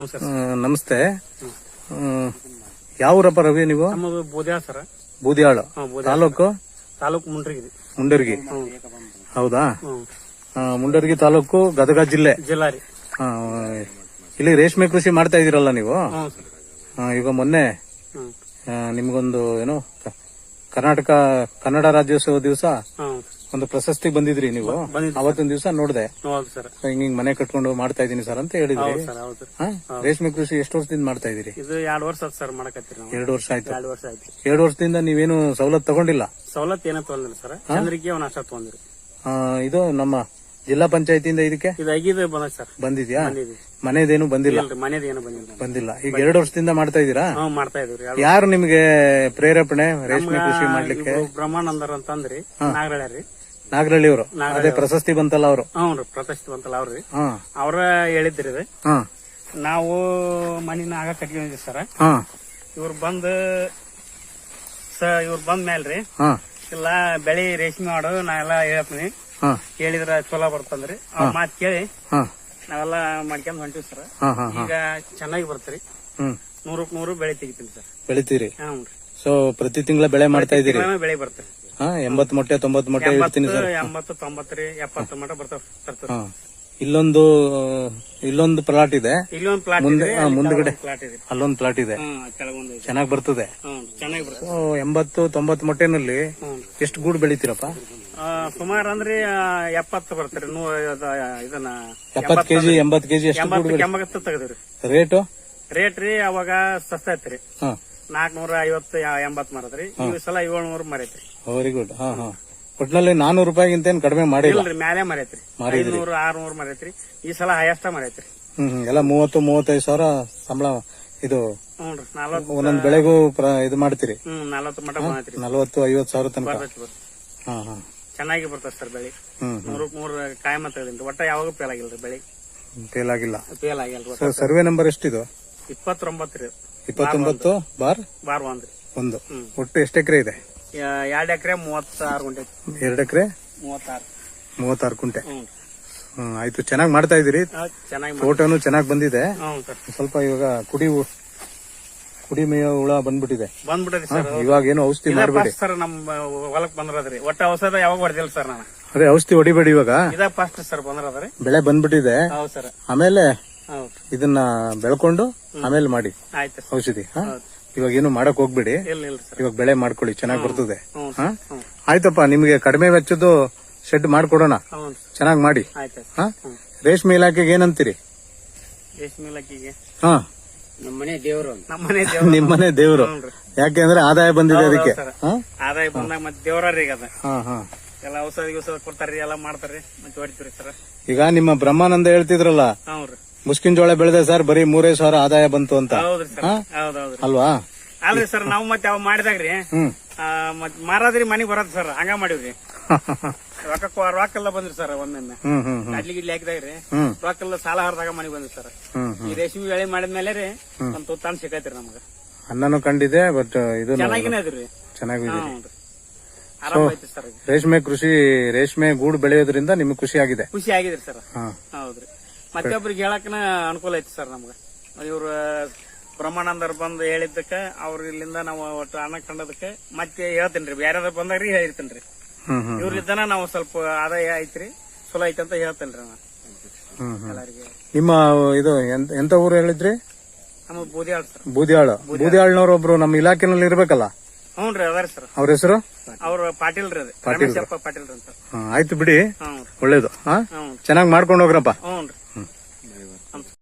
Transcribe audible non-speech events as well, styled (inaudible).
ಆ, ನಮಸ್ತೆ. ಯಾವ ಯಾವೂರಪ್ಪ ರವಿ ನೀವು? ನಮ್ಮದು ಬೋದ್ಯಾಳ ಸರ್. ಬೂದಿಯಾಳು. ಹಾ ಬೋದ್ಯಾಳ. ತಾಲೂಕು? ತಾಲೂಕು ಮುಂಡ್ರಿಗಿದೆ ಮುಂಡರ್ಗಿ. ಹೌದಾ? ಹ್ಮ್. ಆ, ಮುಂಡರ್ಗಿ ತಾಲೂಕು ಗದಗ ಜಿಲ್ಲೆ. ಜಿಲ್ಲಾ ರೀ. ಆ, ಇಲ್ಲಿ ರೇಷ್ಮೆ ಕೃಷಿ ಮಾಡ್ತಾ ಇದೀರಲ್ಲ ನೀವು? ಹ್ಞೂ ಸರ್. ಆ, ಈಗ ಮೊನ್ನೆ ಹ್ಮ್. ಆ, ನಿಮ್ಗೊಂದು ಏನು ಕ- ಕರ್ನಾಟಕ ಕನ್ನಡ ರಾಜ್ಯೋತ್ಸವ ದಿವಸ ಒಂದು ಪ್ರಶಸ್ತಿ ಬಂದಿದ್ರಿ ನೀವು. ಅವತ್ತಿನ ದಿವಸ ನೋಡಿದೆ. ಹಿಂಗ್ ಹಿಂಗ್ ಮನೆ ಕಟ್ಕೊಂಡು ಮಾಡ್ತಾ ಇದೀನಿ ಸರ್ ಅಂತ ಹೇಳಿದ್ರಿ. ರೇಷ್ಮೆ ಕೃಷಿ ಎಷ್ಟು ವರ್ಷದಿಂದ ಮಾಡ್ತಾ ಇದೀರಿ? ಇದು ಎರಡು ವರ್ಷ ಆಯ್ತು ಸರ್ ಎರಡು ವರ್ಷ ಆಯ್ತು. ಎರಡು ವರ್ಷ ಆಯ್ತು. ಎರಡು ವರ್ಷದಿಂದ ನೀವೇನು ಸವಲತ್ತು ತಗೊಂಡಿಲ್ಲ? ಸವಲತ್ತು ಏನೋ ತಗೊಂಡಿಲ್ಲ ಸರ್. ಚಂದ್ರಿಗೆ ಅಷ್ಟ ತೊಗೊಂದಿರಿ ಆ, ಇದು ನಮ್ಮ ಜಿಲ್ಲಾ ಪಂಚಾಯತಿಯಿಂದ ಇದಕ್ಕೆ? ಬಂದಿದ್ಯಾ? ಬಂದಿದೆ ಮನೇದೇನು ಬಂದಿಲ್ಲ. ಇಲ್ರಿ ಮನೇದು ಏನು ಬಂದಿಲ್ಲ. ಬಂದಿಲ್ಲ. ಈಗ ಎರಡು ವರ್ಷದಿಂದ ಮಾಡ್ತಾ ಇದೀರಾ ಮಾಡ್ತಾ ಇದ್ರಿ ಯಾರು ನಿಮ್ಗೆ ಪ್ರೇರೇಪಣೆ ರೇಷ್ಮೆ ಕೃಷಿ ಮಾಡ್ಲಿಕ್ಕೆ? ಬ್ರಹ್ಮಾನಂದರ್ ಅಂತಂದ್ರಿ ನಾಗರಳ್ಳಿ ನಾಗರಳ್ಳಿ ಅವರು. ಅದೇ ಪ್ರಶಸ್ತಿ ಬಂತಲ್ಲ ಅವರು. ಹ್ಞೂ ರೀ ಬಂತಲ್ಲ ಅವ್ರಿ ಹಾ. ಅವ್ರ ಹೇಳಿದ್ರಿ ಇದು. ಹಾ. ನಾವು ಮನಿನ ಆಗ ಕಟ್ಕೊಂಡಿದ್ವಿ ಸರ್. ಹಾ. ಇವ್ರು ಬಂದ ಸ ಇವ್ರು ಬಂದ ಮೇಲ್ರಿ ಹಾ. ಇಲ್ಲ ಬೆಳಿ ರೇಷ್ಮೆ ಮಾಡು ನಾ ಎಲ್ಲ ಹೇಳ್ತೀನಿ ಹಾ. ಕೇಳಿದ್ರ ಚಲೋ ಬರ್ತಂದ್ರಿ. ಅವ್ರ ಮಾತ್ ಕೇಳಿ. ಹಾ. ನಾವೆಲ್ಲ ಮಾಡ್ಕೊಂಡ್ ಹೊಂಟಿವಿ ಸರ್ ಹಾ ಹಾ ಹಾ. ಈಗ ಚೆನ್ನಾಗಿ ಬರ್ತೀರಿ. ಹ್ಮ್. ನೂರಕ್ ನೂರು ಬೆಳೆ ತೆಗಿತೀನಿ ಸರ್ ಬೆಳಿತೀರಿ? ಸೊ ಪ್ರತಿ ತಿಂಗಳ ಬೆಳೆ ಮಾಡ್ತಾ ಇದೀರಿ ರೀ ಬೆಳೆ ಬರ್ತೀರಿ ಹಾ ಎಂಬತ್ ಮೊಟ್ಟೆ ತೊಂಬತ್ ಮೊಟ್ಟೆ ಇರ್ತೀನಿ ಸರ್ ಎಂಬತ್ತು ತೊಂಬತ್ತು ರೀ ಎಪ್ಪತ್ತು ಮಟ ಬರ್ತಾವ ತರ್ತೀವಿ ಹಾ. ಇಲ್ಲೊಂದು ಇಲ್ಲೊಂದು ಪ್ಲಾಟ್ ಇದೆ. ಇಲ್ಲೊಂದು ಪ್ಲಾಟ್ ಮುಂದೆ ಹಾ, ಮುಂದ್ಗಡೆ ಪ್ಲಾಟ್ ಇದೆ. ಅಲ್ಲೊಂದು ಪ್ಲಾಟ್ ಇದೆ. ಹ್ಮ್ ಕೆಳಗೊಂದು ಇದೆ. ಚೆನ್ನಾಗಿ ಬರ್ತದೆ? ಹ್ಮ್ ಚೆನ್ನಾಗಿ ಬರ್ತದೆ. ಎಂಬತ್ತು ತೊಂಬತ್ ಮೊಟ್ಟೆನಲ್ಲಿ ಹ್ಮ್. ಎಷ್ಟು ಗೂಡು ಬೆಳಿತೀರಪ್ಪ? ಸುಮಾರು ಅಂದ್ರೆ ಎಪ್ಪತ್ತು ಬರ್ತಾರೆ ನೂ ಇದನ್ನ ಎಪ್ಪತ್ ಕೆಜಿ ಎಂಬತ್ ಕೆಜಿ ಎಂಬತ್ತು ಎಂಬತ್ತು ತೆಗದ್ರಿ ರೇಟು? ರೇಟ್ ರೀ ಅವಾಗ ಸಸ್ತ ಐತ್ರಿ. ನಾಲ್ಕನೂರ ಐವತ್ತು ಎಂಬತ್ ಮರದ್ರಿ ಈ ಸಲ ಏಳ್ನೂರ್ ಮರೈತ್ರಿ. ವೆರಿ ಗುಡ್ ಹಾ ಹಾ. ಒಟ್ನಲ್ಲಿ ನಾನೂರು ರೂಪಾಯಿಗಿಂತ ಏನ್ ಕಡಿಮೆ ಮಾಡಿಲ್ಲ. ಮ್ಯಾಲೆ ಮರೈತ್ರಿ. ಐನೂರು ಆರ್ನೂರ್ ಮರೈತ್ರಿ. ಈ ಸಲ ಹೈಯೆಸ್ಟ್ ಮರೈತ್ರಿ. ಹ್ಮ್. ಎಲ್ಲ ಮೂವತ್ತು ಮೂವತ್ತೈದು ಸಾವಿರ ಸಂಬಳ ಇದು ಒಂದೊಂದು ಬೆಳೆಗೂ ಇದು ಮಾಡ್ತೀರಿ. ಹ್ಮ್ ನಲ್ವತ್ತು ಐವತ್ತು ಸಾವಿರ ತನಕ. ಹಾ ಹಾ. ಚೆನ್ನಾಗಿ ಬರ್ತದೆ ಸರ್ ಬೆಳಿ. ಮೂರು ನೂರಕ್ ಮೂರ್ ಕಾಯಮ ತೆಗದಿನ್ರಿ ಒಟ್ಟ ಯಾವಾಗ ಫೇಲ್ ಆಗಿಲ್ರಿ ಬೆಳಿ. ಫೇಲ್ ಆಗಿಲ್ಲ. ಫೇಲ್ ಆಗಿಲ್ಲ ಸರ್ವೆ ನಂಬರ್ ಎಷ್ಟಿದು? ಇಪ್ಪತ್ತೊಂಬತ್ತು ರೀ. ಇಪ್ಪತ್ತೊಂಬತ್ತು ಬಾರ್? ಬಾರ್ ಒಂದು ಹ್ಮ್. ಒಟ್ಟು ಎಷ್ಟು ಎಕರೆ ಇದೆ? ಎರಡ್ ಎಕರೆ ಮೂವತ್ತಾರು ಗುಂಟೆ. ಎರಡು ಎಕರೆ? ಮೂವತ್ತಾರು. ಮೂವತ್ತಾರು ಗುಂಟೆ. ಆಯ್ತು. ಚೆನ್ನಾಗಿ ಮಾಡ್ತಾ ಇದೀರಿ. ಫೋಟೋನು ಚೆನ್ನಾಗಿ ಬಂದಿದೆ. ಸ್ವಲ್ಪ ಇವಾಗ ಕುಡಿ ಕುಡಿ ಮೇಯ ಹುಳ ಬಂದ್ಬಿಟ್ಟಿದೆ. ಬಂದ್ಬಿಟ್ಟಿದೆ ಸರ್ ಇವಾಗ ಏನು ಔಷಧಿ ಮಾಡಬೇಡಿ ಸರ್ ನಮ್ ಹೊಲಕ್ ಬಂದ್ರದ್ರಿ. ಒಟ್ಟ ಔಷಧ ಯಾವಾಗ ಹೊಡೆದಿಲ್ಲ ಸರ್ ನಾನು. ಅದೇ ಔಷಧಿ ಹೊಡಿಬೇಡಿ ಇವಾಗ. ಇದ ಫಸ್ಟ್ ಸರ್ ಬಂದ್ರದ್ರಿ. ಬೆಳೆ ಬಂದ್ಬಿಟ್ಟಿದೆ. ಹೌದು ಸರ್. ಆಮೇಲೆ ಇದನ್ನ ಬೆಳ್ಕೊಂಡು ಆಮೇಲೆ ಮಾಡಿ. ಆಯ್ತು ಔಷಧಿ ಇವಾಗ ಏನು ಮಾಡಕ್ ಹೋಗ್ಬೇಡಿ. ಇವಾಗ ಬೆಳೆ ಮಾಡ್ಕೊಳ್ಳಿ ಚೆನ್ನಾಗಿ ಬರ್ತದೆ. ಆಯ್ತಪ್ಪ ನಿಮ್ಗೆ ಕಡಿಮೆ ವೆಚ್ಚದ್ದು ಶೆಡ್ ಮಾಡ್ಕೊಡೋಣ. ಚೆನ್ನಾಗ್ ಮಾಡಿ. ರೇಷ್ಮೆ ಇಲಾಖೆಗೆ ಏನಂತೀರಿ? ರೇಷ್ಮೆ ಇಲಾಖೆಗೆ? ಹಾ. ನಮ್ಮ ಮನೆ ದೇವ್ರು ನಮ್ಮ ಮನೆ ದೇವ್ರು. ನಿಮ್ಮನೆ ದೇವ್ರು. ಯಾಕೆಂದ್ರೆ ಆದಾಯ ಬಂದಿದೆ ಅದಕ್ಕೆ ಸರ್. ಆದಾಯ ಬಂದಾಗ ಮತ್ತೆ ದೇವ್ರೀ ಈಗ ಅದ. ಹಾ ಹಾ. ಎಲ್ಲ ಔಷಧಿ ಗಿಷಧ ಕೊಡ್ತಾರ್ರಿ ಎಲ್ಲ ಮಾಡ್ತಾರ್ರಿ ಮತ್ತೆ ಹೊಡಿತೀರಿ ಸರ್. ಈಗ ನಿಮ್ಮ ಬ್ರಹ್ಮಾನಂದ ಹೇಳ್ತಿದ್ರಲ್ಲ? ಮುಸ್ಕಿನ್ ಜೋಳ ಬೆಳೆದೆ ಸರ್ ಬರೀ ಮೂರೇ ಸಾವಿರ ಆದಾಯ ಬಂತು ಅಂತ. ಹೌದ್ರಿ ಸರ್. ಹೌದೌದ್ರಿ. ಅಲ್ವಾ? ಅಲ್ರಿ ಸರ್ ನಾವು ಮತ್ತೆ ಅವ್ ಮಾಡಿದಾಗ್ರಿ. ಮತ್ ಮಾರಾದ್ರಿ ಮನಿಗ್ ಬರತ್ ಸರ್ ಹಂಗ ಮಾಡಿವ್ರಿ. (laughs) ರೊಕ್ಕ ಕೊ- ರೊಕ್ಕ ಎಲ್ಲ ಬಂದ್ರಿ ಸರ್ ಹ್ಮ್ ಅಡ್ಲಿ ಗಿಡ್ಲಿ ಹಾಕಿದಾಗ್ರಿ ಹ್ಮ್. ರೊಕ್ಕ ಎಲ್ಲ ಸಾಲ ಹರಿದಾಗ ಮನೆಗೆ ಬಂದ್ರಿ ಸರ್. ಈ ರೇಷ್ಮೆ ಬೆಳೆ ಮಾಡಿದ್ಮೇಲೆ ರೀ ಒಂದ್ ತುತ್ತಾನ್ ಸಿಕ್ಕೈತ್ರಿ ನಮಗ. ಅನ್ನನು ಕಂಡಿದೆ ಬಟ್ ಇದು ಚೆನ್ನಾಗಿದೆ ಸರ್. ರೇಷ್ಮೆ ಕೃಷಿ ರೇಷ್ಮೆ ಗೂಡು ಬೆಳೆಯೋದ್ರಿಂದ ನಿಮ್ಗೆ ಖುಷಿ ಆಗಿದೆ. ಖುಷಿ ಆಗಿದ್ರಿ ಸರ್. ಹೌದ್ರಿ. ಮತ್ತೊಬ್ರಿಗೆ ಹೇಳಕ್ನ ಅನುಕೂಲ ಐತಿ ಸರ್ ನಮ್ಗ. ಇವ್ರ ಬ್ರಹ್ಮಾನಂದರ್ ಬಂದು ಹೇಳಿದ್ದಕ್ಕ ಅವ್ರ ಇಲ್ಲಿಂದ ನಾವು ಒಟ್ಟು ಅನ್ನ ಕಂಡದಕ್ಕೆ ಮತ್ತೆ ಹೇಳ್ತೇನ್ರಿ. ಬೇರೆ ಬಂದಾಗ್ರಿ ಹೇಳಿರ್ತೇನ್ರಿ. ಹ್ಮ್ ಹ್ಮ್ ಇವ್ರಲಿದ್ದಾನ ನಾವು ಸ್ವಲ್ಪ ಆದಾಯ ಐತ್ರಿ. ಚಲೋ ಐತಿ ಅಂತ ಹೇಳ್ತೇನ್ರಿ ನಾನು ಎಲ್ಲರಿಗೆ. ನಿಮ್ಮ ಇದು ಎಂತ- ಎಂತ ಊರು ಹೇಳಿದ್ರಿ? ನಮ್ಮ ಬೂದಿಯಾಳ್ ಸರ್. ಬೂದಿಯಾಳು. ಬೂದಿಯಾಳ್ನವ್ರು ಒಬ್ರು ನಮ್ಮ ಇಲಾಖೆನಲ್ಲಿ ಇರ್ಬೇಕಲ್ಲ? ಹ್ಞೂ ರೀ ಅದಾರಿ ಸರ್. ಅವ್ರ ಹೆಸರು? ಅವ್ರ ಪಾಟೀಲ್ ರೀ ಅದು ರಮೇಶಪ್ಪ ಪಾಟೀಲ್ ರೀ ಅಂತ ಆಯ್ತು ಬಿಡಿ. ಹ್ಞೂ ಒಳ್ಳೇದು. ಹಾ? ಹ್ಞೂ ಚೆನ್ನಾಗಿ ಮಾಡ್ಕೊಂಡು ಹೋಗ್ರಪ್ಪ. ಹ್ಞೂ